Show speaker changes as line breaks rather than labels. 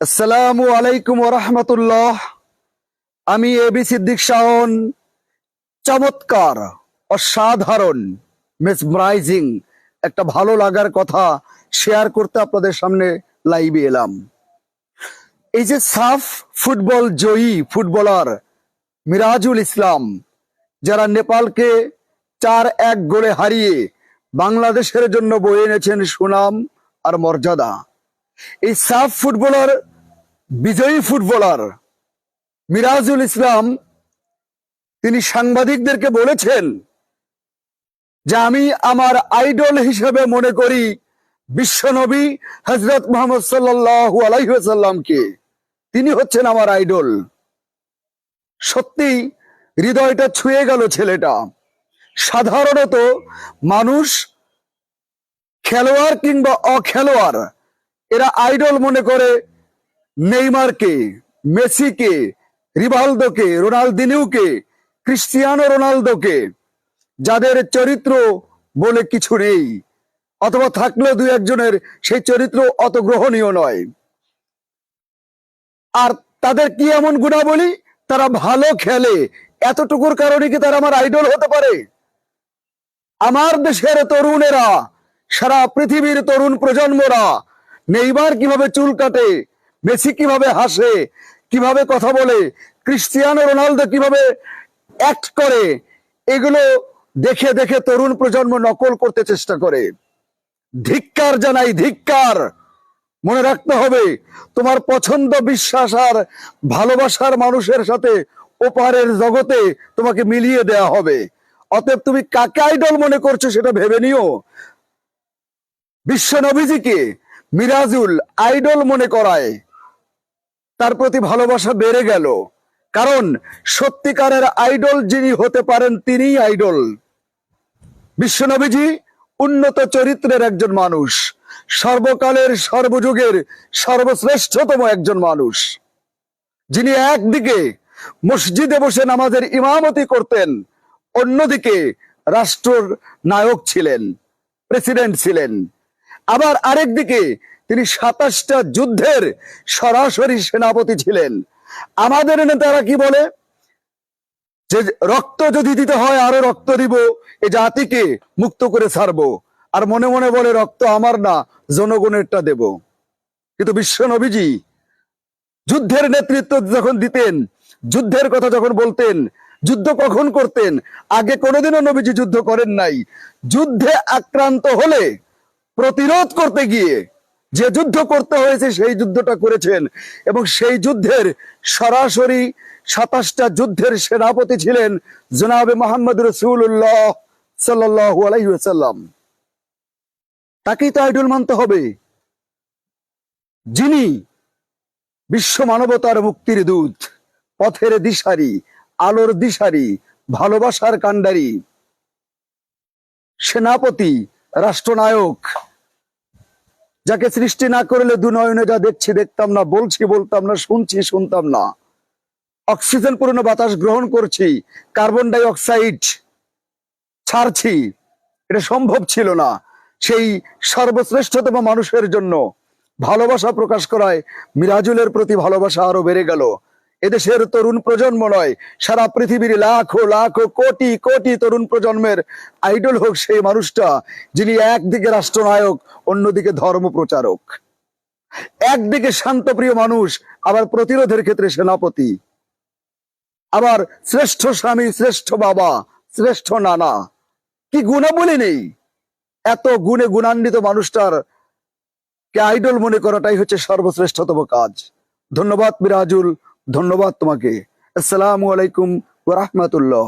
আসসালামু আলাইকুম রহমতুল্লাহ। আমি এবি সিদ্দিক শাহন, চমৎকার, অসাধারণ মেসমারাইজিং একটা ভালো লাগার কথা শেয়ার করতে আপনাদের সামনে লাইভে এলাম। এই যে সাফ ফুটবল জয়ী ফুটবলার মিরাজুল ইসলাম, যারা নেপালকে চার এক গোলে হারিয়ে বাংলাদেশের জন্য বয়ে এনেছেন সুনাম আর মর্যাদা। এই সাফ ফুটবলার বিজয়ী ফুটবলার মিরাজুল ইসলাম, তিনি সাংবাদিকদেরকে বলেছেন যে আমি আমার আইডল হিসেবে মনে করি বিশ্বনবী হজরত মোহাম্মদ সাল্লাহ আলাইসাল্লামকে তিনি হচ্ছেন আমার আইডল। সত্যি হৃদয়টা ছুঁয়ে গেল ছেলেটা। সাধারণত মানুষ খেলোয়াড় কিংবা অখেলোয়াড়, এরা আইডল মনে করে নেইমারকে, মেসিকে, রিভালদোকে, রোনালদিনিউকে, ক্রিস্টিয়ানো রোনালদোকে, যাদের চরিত্র বলে কিছু নেই, অথবা থাকলেও দুই একজনের সেই চরিত্র অত গ্রহণীয় নয়। আর তাদের কি এমন গুণাবলী? তারা ভালো খেলে। এতটুকুর কারণে কি তারা আমার আইডল হতে পারে? আমার দেশের তরুণেরা, সারা পৃথিবীর তরুণ প্রজন্মরা, নেইমার কীভাবে চুল কাটে মেসি কীভাবে হাসে, কীভাবে কথা বলে, ক্রিস্টিয়ানো রোনালদো কীভাবে অ্যাক্ট করে, এগুলো দেখে দেখে তরুণ প্রজন্ম নকল করতে চেষ্টা করে। ধিক্কার জানাই ধিক্কার। মনে রাখতে হবে, তোমার পছন্দ, বিশ্বাস আর ভালোবাসার মানুষের সাথে ওপারের জগতে তোমাকে মিলিয়ে দেয়া হবে। অতএব তুমি কাকে আইডল মনে করছ সেটা ভেবে নিও। বিশ্ব নবীজিকে মিরাজুল আইডল মনে করায়। তার প্রতি ভালোবাসা বেড়ে গেল। কারণ সত্যিকারের আইডল যিনি হতে পারেন তিনিই আইডল। বিশ্বনবীজি উন্নত চরিত্রের একজন মানুষ। সর্বকালের সর্বযুগের সর্বশ্রেষ্ঠতম একজন মানুষ। যিনি একদিকে মসজিদে বসে নামাজের ইমামতি করতেন, অন্যদিকে রাষ্ট্রর নায়ক ছিলেন, প্রেসিডেন্ট ছিলেন। আবার আরেকদিকে তিনি সাতাশটা যুদ্ধের সরাসরি সেনাপতি ছিলেন। আমাদের নেতারা কি বলে? যে রক্ত যদি দিতে হয়, আরও রক্ত দিব, এ জাতিকে মুক্ত করে ছাড়বো। আর মনে মনে বলে, রক্ত আমার না, জনগণেরটা দেব। কিন্তু বিশ্ব নবীজি যুদ্ধের নেতৃত্ব যখন দিতেন, যুদ্ধের কথা যখন বলতেন, যুদ্ধ কখন করতেন, আগে কোনোদিনও নবীজি যুদ্ধ করেন নাই। যুদ্ধে আক্রান্ত হলে প্রতিরোধ করতে গিয়ে যে যুদ্ধ করতে হয়েছে, সেই যুদ্ধটা করেছেন। এবং সেই যুদ্ধের সরাসরি সাতাশটা যুদ্ধের সেনাপতি ছিলেন জনাবে মোহাম্মদ রসুল্লাহ সাল্লাহ আলাইসাল্লাম তাকেই তো আইডল মানতে হবে। যিনি বিশ্ব মানবতার মুক্তির দূত, পথের দিশারি, আলোর দিশারি, ভালোবাসার কাণ্ডারি, সেনাপতি, রাষ্ট্রনায়ক যাকে সৃষ্টি না করলে দু নয়নে যা দেখছি দেখতাম না, বলছি বলতাম না, শুনছি শুনতাম না। অক্সিজেন পূর্ণ বাতাস গ্রহণ করছি, কার্বন ডাই অক্সাইড ছাড়ছি। এটা সম্ভব ছিল না। সেই সর্বশ্রেষ্ঠতম মানুষের জন্য ভালোবাসা প্রকাশ করায় মিরাজুলের প্রতি ভালোবাসা আরও বেড়ে গেল। এদেশের তরুণ প্রজন্ম নয়, সারা পৃথিবীর লাখো লাখো কোটি কোটি তরুণ প্রজন্মের আইডল হোক সেই মানুষটা, যিনি একদিকে রাষ্ট্রনায়ক, অন্যদিকে ধর্ম প্রচারক একদিকে শান্তপ্রিয় মানুষ, আবার প্রতিরোধের ক্ষেত্রে সেনাপতি। আবার শ্রেষ্ঠ স্বামী, শ্রেষ্ঠ বাবা, শ্রেষ্ঠ নানা। কি গুণাবলী নেই? এত গুণে গুণান্বিত মানুষটার কে আইডল মনে করাটাই হচ্ছে সর্বশ্রেষ্ঠতম কাজ। ধন্যবাদ মিরাজুল। ধন্যবাদ তোমাকে। আসসালামু আলাইকুম ওরহমতুল্লাহ